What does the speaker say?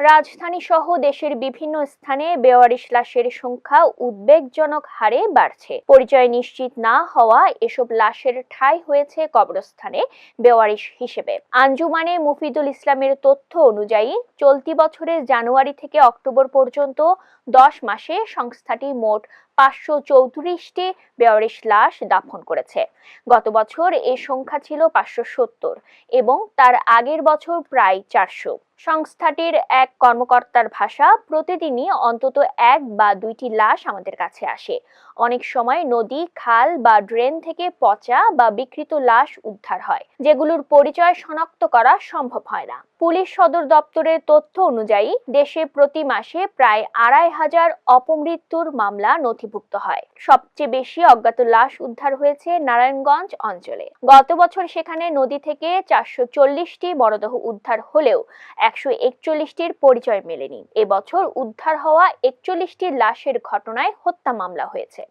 রাজধানী সহ দেশের বিভিন্ন স্থানে বেওয়ারিশ লাশের সংখ্যা উদ্বেগজনক হারে বাড়ছে। পরিচয় নিশ্চিত না হওয়া এসব লাশের ঠাঁই হয়েছে কবরস্থানে বেওয়ারিশ হিসেবে। আঞ্জুমানে মুফিদুল ইসলামের তথ্য অনুযায়ী, চলতি বছরের জানুয়ারি থেকে অক্টোবর পর্যন্ত দশ মাসে সংস্থাটি মোট পাঁচশো চৌত্রিশটি বেওয়ারিশ লাশ দাফন করেছে। গত বছর এ সংখ্যা ছিল পাঁচশো সত্তর এবং তার আগের বছর প্রায় চারশো। সংস্থাটির এক কর্মকর্তার ভাষা প্রতিদিনই অন্তত এক বা দুইটি লাশ আমাদের কাছে আসে। অনেক সময় নদী, খাল বা ড্রেন থেকে পচা বা বিকৃত লাশ উদ্ধার হয়, যেগুলোর পরিচয় শনাক্ত করা সম্ভব হয় না। পুলিশ সদর দপ্তরের তথ্য অনুযায়ী দেশে প্রতি মাসে প্রায় আড়াই হাজার অপমৃত্যুর মামলা নথিভুক্ত হয়। সবচেয়ে বেশি অজ্ঞাত লাশ উদ্ধার হয়েছে নারায়ণগঞ্জ অঞ্চলে। গত বছর সেখানে নদী থেকে চারশো চল্লিশটি মরদেহ উদ্ধার হলেও একশো একচল্লিশটির পরিচয় মেলেনি। এবছর উদ্ধার হওয়া একচল্লিশটি লাশের ঘটনায় হত্যা মামলা হয়েছে।